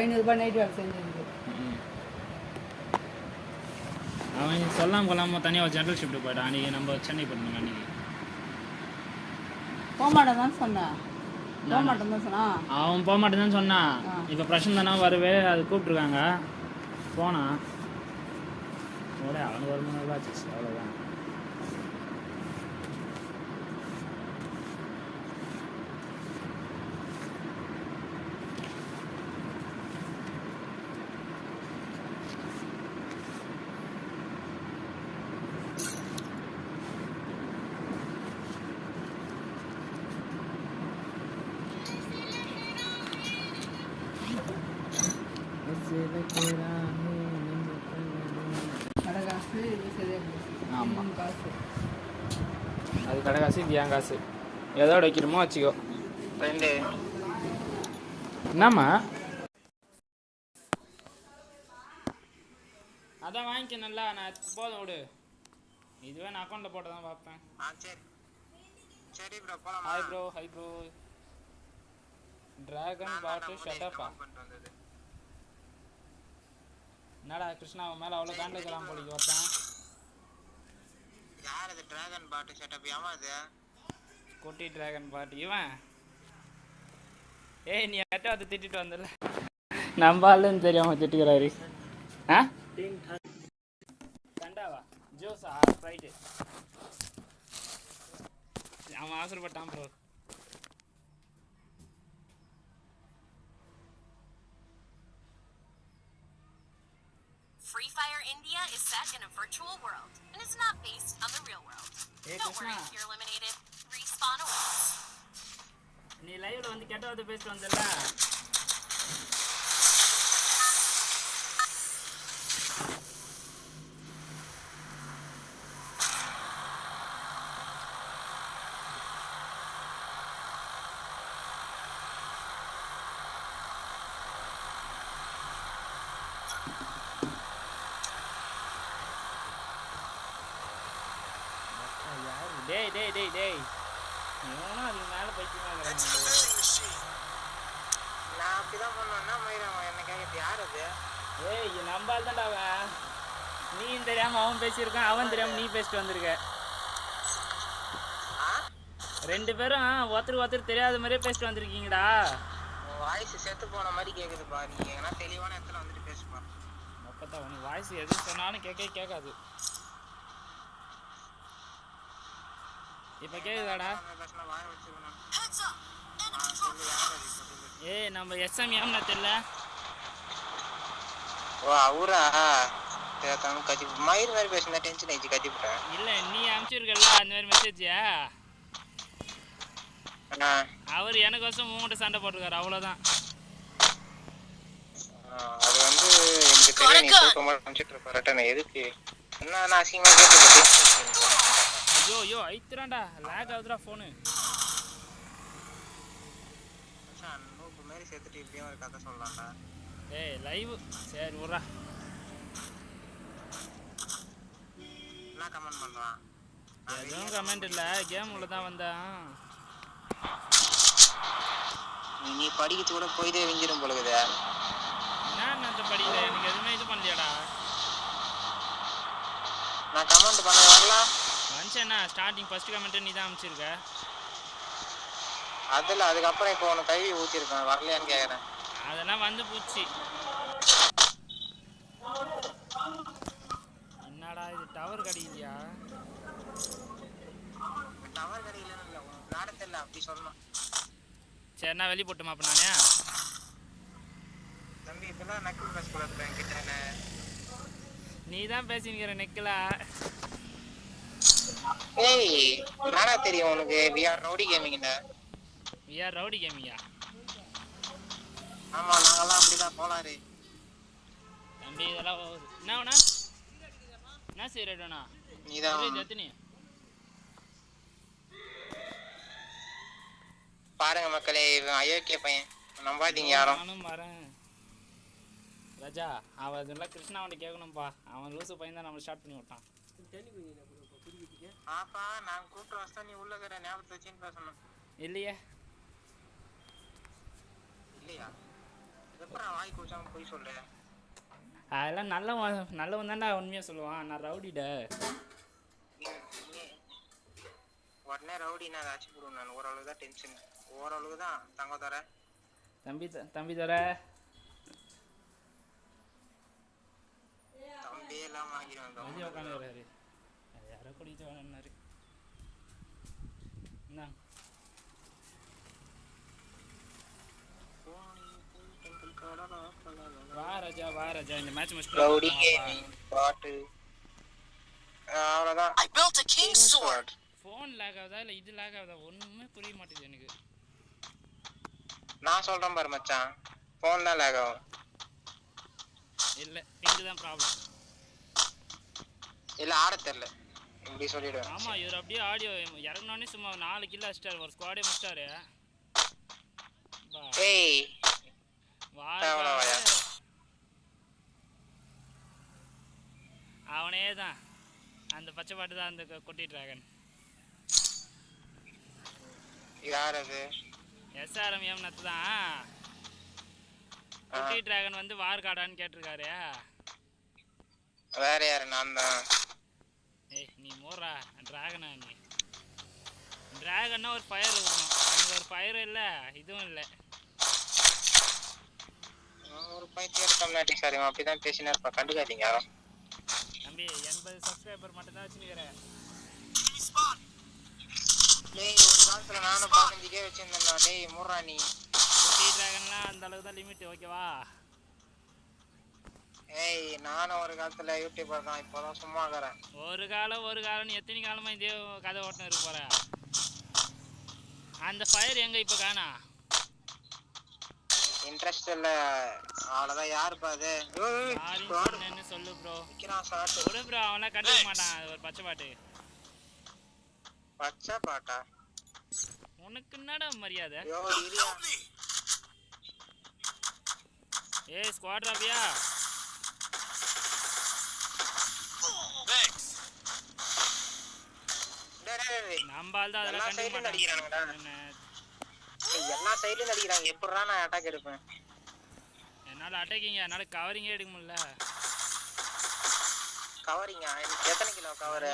ஐநூறுரூபா நைட் வேலை செஞ்சிருக்கு. அவன் சொல்லாம கொள்ளாம தனியாக ஜென்ரல் ஷிஃப்ட் போயிட்டான். அன்றைக்கி நம்ம சென்னை போயிருந்தோம் அன்றைக்கி போக மாட்டேன் தான் சொன்னேன் போக மாட்டேன் தான் சொன்னா. அவன் போக மாட்டேன்னு சொன்னான். இப்போ பிரசன் தானே வருவே அது கூப்பிட்ருக்காங்க போனான் அவனுக்கு ஒரு மூணு ரூபா ஆச்சு அவ்வளோதான் கடை காசு இது சரியா போச்சு. ஆமா. மூணு காசு அது கடை காசு இது என் காசு எதோட வைக்கிறோமோ வச்சுக்கோ. ரெண்டு. என்னம்மா? அதான் வாங்கிக்க நல்லா நான் போதும் விடு இதுவே நான் அக்கௌண்ட்டில் போட்டு தான் பார்ப்பேன். சரி. சரி ப்ரோ போலாமா? Hi bro hi bro dragon பாட்டு ஷட்டப்பா என்னடா கிருஷ்ணா அவன் மேலே அவ்வளோ காண்டு இருக்கலாம் போலிக்கு ஒருத்தன் டிராகன் பாட்டு செட்டப் ஏமா அது குட்டி டிராகன் பாட்டு இவன் ஏய் நீ எட்ட வந்து திட்டிட்டு வந்தல நம்ம ஆளுன்னு தெரியாம திட்டுக்கிறாரு ஆ கண்டாவா ஜூஸா ஸ்ப்ரைட்டு அவன் அவசரப்பட்டான் bro Free Fire India is set in a virtual world and is not based on the real world. Hey, Don't worry Krishna. if you're eliminated. Respawn awaits. நீ லைவ்ல வந்து கெட்ட வந்து பேசிட்டு வந்தல டேய் டேய் டேய் டேய். இவனும் அதுக்கு மேல பைத்தியமா இருக்கிறான் நான் அப்படிதான் பண்ணுவேன்னா மயிரம் என்ன கேட்கறது யார் அது? ஏய் நம்பால் தான்டா அவன். நீ தெரியாம அவன் பேசியிருக்கான் அவன் தெரியாம நீ பேசிட்டு வந்திருக்க. ஆ? ரெண்டு பேரும் ஒருத்தருக்கு ஒருத்தர் தெரியாத மாதிரியே பேசிட்டு வந்திருக்கீங்கடா. வாய்ஸ் செத்து போன மாதிரி கேக்குதுப்பா. நீ எங்கன்னா தெளிவான இடத்துல வந்துட்டு பேசுப்பா. அப்பதான் உனக்கு வாய்ஸ் எது சொன்னாலும் கேட்கவே கேட்காது இப்போ கேக்குதாடா அவன் பேசினா வாய வச்சுக்கணும் ஆ சொல்லு யார் அது இப்போ சொல்லு ஏய் நம்ம எஸ்எம்எம்ல தெரியல. ஓ அவரா? தேத்தாம கத்தி மயிர் மாதிரி பேசினா டென்ஷன் ஆயிடுச்சு கத்தி போட்டேன் இல்ல நீ அனுப்பிச்சிருக்கல அந்த மாதிரி மெசேஜா அவர் எனக்கோசம் உங்ககிட்ட சண்டை போட்டிருக்காரு அவ்வளோதான் ஆ, அது வந்து எனக்கு தெரியும் நீ தூக்கம் அனுப்பிச்சிட்டு இருப்ப ரிட்டன் எதுக்கு? என்ன நான் அசிங்கமா கேட்டு ஐயோ ஐயோ ஐத்துறான்டா லேக் ஆகுதுடா ஃபோனு நூப்பு மாரி சேர்த்துட்டு இப்படியும் ஒரு கதை சொல்லலாம்டா. ஏய் லைவ் சரி விட்றா. என்ன கமெண்ட் பண்றான்? எதுவும் கமெண்ட் இல்லை. கேம் உள்ள தான் வந்தேன். நீ படிக்கிறது கூட போயிதே விஞ்சிடும் போலுக்குதே என்ன அந்த படிக்கல எனக்கு எதுவுமே இது பண்ணலையாடா. நான் கமெண்ட் பண்ண வரலாம் மனுஷன் ஸ்டார்டிங் ஃபர்ஸ்ட் கமெண்ட் நீ தான் அனுப்பிச்சிருக்க அதுல அதுக்கப்புறம் இப்போ உனக்கு கழுவி ஊத்திருக்கேன் வரலையான்னு கேக்குறேன். அதெல்லாம் வந்து போச்சு. என்னடா இது டவர் கிடைக்கலையா டவர் கிடைக்கலன்னு இல்லை உனக்கு விளாட தெரியல அப்படி சொல்லணும். சரி நான் வெளியே போட்டுமா அப்போ நானே? தம்பி இப்பதான் நக்கல் பேச கூடாது என்கிட்ட நீ தான் பேசினுக்கிற நெக்கில். ஏய் நானா தெரியும் உனக்கு? வி ஆர் ரவுடி கேமிங்ல விஆர் ரவுடி கேமியா ஆமா நாங்கெல்லாம் அப்படிதான் போலாரு தம்பி இதெல்லாம் ஒரு- என்ன வேணா நீதான். இது எத்தனை? பாருங்க மக்களே இவன் அயோக்கிய பையன். நம்பாதீங்க யாரும். நானும் வரேன். ராஜா அவன் அதெல்லாம் கிருஷ்ணா அவன்கிட்ட கேட்கணும்ப்பா அவன் லூசு பையன் தான் நம்மளை ஸ்டார்ட் பண்ணி விட்டான். ஆப்பா நான் கூப்பிட்டு வச்சா நீ உள்ள இருக்கிற ஞாபகத்தை வச்சுன்னு பேசணும். இல்லையே. இல்லையா? எப்படா வாய் குடிச்சாம போய் சொல்லு அதெல்லாம் நல்லவன் நல்லவன் தான்டா உண்மையாக சொல்லுவான். நான் ரவுடிடா. உடனே ரவுடி நான் ஏதாச்சும் போடுவேன் நான். ஓரளவு தான் டென்ஷன் ஓரளவு தான் தங்க தர. தம்பி தம்பி தர. தம்பி. எல்லாம் வாங்கிடுவேன் குடிச்சு வேணுன்னாரு என்ன? வா ராஜா வா ராஜா. இந்த மேட்ச் ரவுடி கேமிங் பாட்டு. a sword. ஃபோன் லேக் ஆகுதா இல்லை இது லேக் ஆகுதா? ஒன்றுமே புரிய மாட்டேங்குது எனக்கு. நான் சொல்றேன் பாரு மச்சான். ஃபோன் தான் லேக் ஆகும். இல்லை பிங்கு தான் ப்ராப்ளம் இல்ல ஆட தெரியல. இப்படி சொல்லிடுவேன். ஆமாம் இவர் அப்படியே ஆடியோ இறங்கினோடனே சும்மா நாலு கிலோ அடிச்சிட்டாரு ஒரு ஸ்குவாடே முடிச்சிட்டாரு. ஏய். அவனே தான் அந்த பச்சை பாட்டு தான் அந்த கொட்டி டிராகன் யார் அது? எஸ்ஆர்எம் எம் நத்து தான். கொட்டி டிராகன் வந்து வார் காடான்னு கேட்டிருக்காரு. வேற யாரு? நான் தான். மோரா டிராகனா நீ. டிராகன்னா ஒரு ஃபயர் இருக்கணும். அங்கே ஒரு ஃபயரும் இல்லை இதுவும் இல்லை. ஒரு பைத்தியர் கம்யூனிட்டி சாரி அப்படிதான் பேசினா இருப்பா கண்டுக்காதீங்க தம்பி எண்பது சப்ஸ்கிரைபர் மட்டும் தான் வச்சுருக்கிறேன். டேய் ஒரு காலத்துல நானும் பதினஞ்சுக்கே வச்சிருந்தேன்டா. டேய் மூர்றா நீ. டிராகன்லாம் அந்த அளவுக்கு தான் லிமிட் ஓகேவா ஏய் நானும் ஒரு காலத்துல யூடியூபர் தான் இப்போதான் சும்மா இருக்கிறேன். ஒரு காலம் ஒரு காலம் எத்தனை காலமா இதே கதை ஓட்டம் இருக்க போற? அந்த ஃபயர் எங்க இப்ப காணா? இன்ட்ரெஸ்ட் இல்ல. அவ்வளவுதான் அது? யாரையும் சொன்னேன்னு சொல்லு ப்ரோ விக்கிறான் விடு ப்ரோ அவன்லாம் கண்டுக்க மாட்டான் அது ஒரு பச்சை பாட்டு. பச்சை பாட்டா? உனக்கு என்னடா மரியாதை? ஏய் ஸ்குவாட் ராபியா நம்ம ஆள் தான் அதெல்லாம் கண்டுக்க எல்லா சைடுலயும் அடிக்கிறாங்க எப்படிடா நான் அட்டாக் எடுப்பேன்? என்னால அட்டாக்கிங்க என்னால கவரிங்கே எடுக்க முடியல. கவரிங்க எத்தனை கிலோ கவர்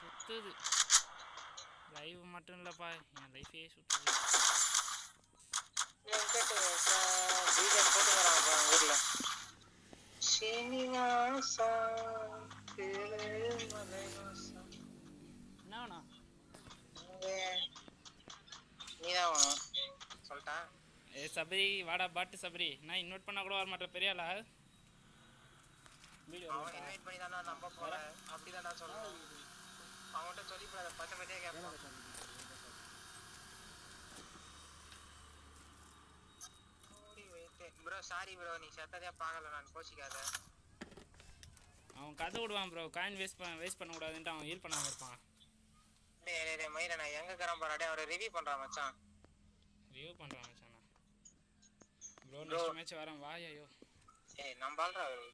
சுத்துது. லைவ் மட்டும் இல்லப்பா. என் லைஃபே சுத்துது. பிஜிஎம் போட்டுக்கிறாங்க ஊர்ல. சீனிவாசா நீதான் வேணும் ஏ சபரி வாடா பாட்டு சபரி. நான் இன்வைட் பண்ணா கூட வர மாட்டேன் பெரிய ஆளா வீடியோ அவன் இன்வைட் பண்ணி தானே நம்ப போறேன். அப்படிதான்டா சொல்லுவேன் அவன்கிட்ட சொல்லி பச்சை பச்சையா கேட்பான். ப்ரோ சாரி ப்ரோ நீ செத்ததே பார்க்கல நான் கோச்சிக்காத. அவன் கதை விடுவான் ப்ரோ காயின் வேஸ்ட் பண்ண வேஸ்ட் பண்ணக்கூடாதுன்ட்டு அவன் ஹீல் பண்ணாம இருப்பான். டேய் டேய், டேய் மயில நான் எங்க இருக்கிறேன் பாரு அவரை ரிவ்யூ பண்றான் மச்சான். ரிவ்யூ பண்ணுறான் மச்சானா. ப்ரோ. நெக்ஸ்ட் மேட்ச் வரேன். வாய் ஐயோ. ஏய் நம்ம ஆள்றா அவரு?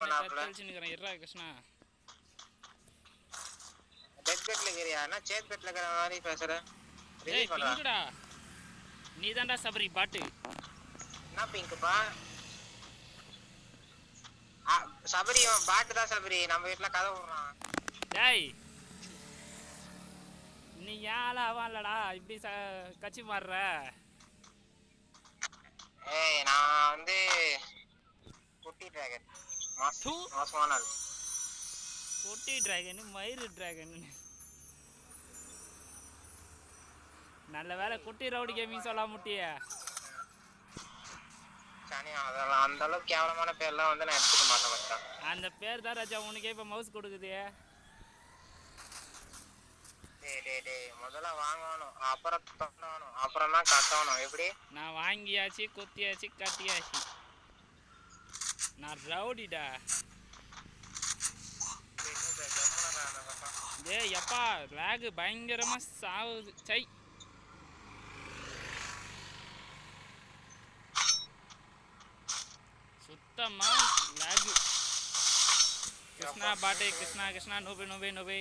பண்ணாப்ல கிருஷ்ணா. டெத் பெட்ல இருக்கிறியா? பெட்ல இருக்கிற மாதிரி பேசுற? ரிவ்யூ பண்றா. நீ தான்டா சபரி பாட்டு. என்ன பிங்க்குப்பா சபரி பாட்டு தான் சபரி. நம்ம வீட்ல கதை விடுறான். டேய். நீ ஏன் அவன் இல்லடா இப்படி ச கச்சி மாறுற? ஏய் நான் வந்து குட்டி டிராகன் தூ. மோசமான ஆள். கொட்டி டிராகனு மயிறு டிராகனு. நல்ல வேலை குட்டி ரவுடி கேமிங் சொல்ல முட்டியே சனி அதெல்லாம் அந்த அளவுக்கு கேவலமான பேர்லாம் வந்து நான் எடுத்துக்க மாட்டேன் மச்சான். அந்த பேர் தான் ராஜா உனக்கே இப்போ மவுஸ் கொடுக்குது. டேய் டேய் டேய் முதல்ல வாங்கணும் அப்புறம் தொண்டணும் அப்புறம் தான் கட்டணும் எப்படி? நான் வாங்கியாச்சு குத்தியாச்சு கட்டியாச்சு. நான் ரவுடிடா. டேய், எப்பா லேகு பயங்கரமா சாவுது. சை. சுத்தமா லேகு கிருஷ்ணா பாட்டே கிருஷ்ணா கிருஷ்ணா நோபே நோபே நோபே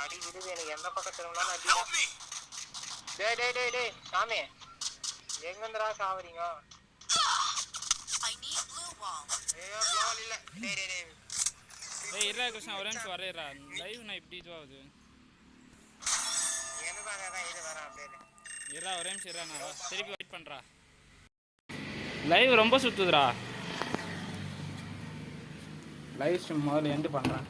அடி விடுது எனக்கு எந்த பக்கம் அடிதான் டேய் டேய் டேய் டேய் சாமி எங்கேருந்துடா சாவறீங்க. ஐயோ ப்ளோல் இல்ல டேய் டேய் டேய் ஏய் இருடா கிருஷ்ணா ஒரே நிமிஷம் வரேறா லைவ் நான் இப்படி இதுவாகுது எனக்கும் அதே தான் இது வரேன் அப்படியே இருடா ஒரே நிமிஷம் இருடா நான் திருப்பி வெயிட் பண்ணுறா லைவ் ரொம்ப சுற்றுதுடா லைவ் ஸ்ட்ரீம் முதல்ல எண்டு பண்ணுறேன்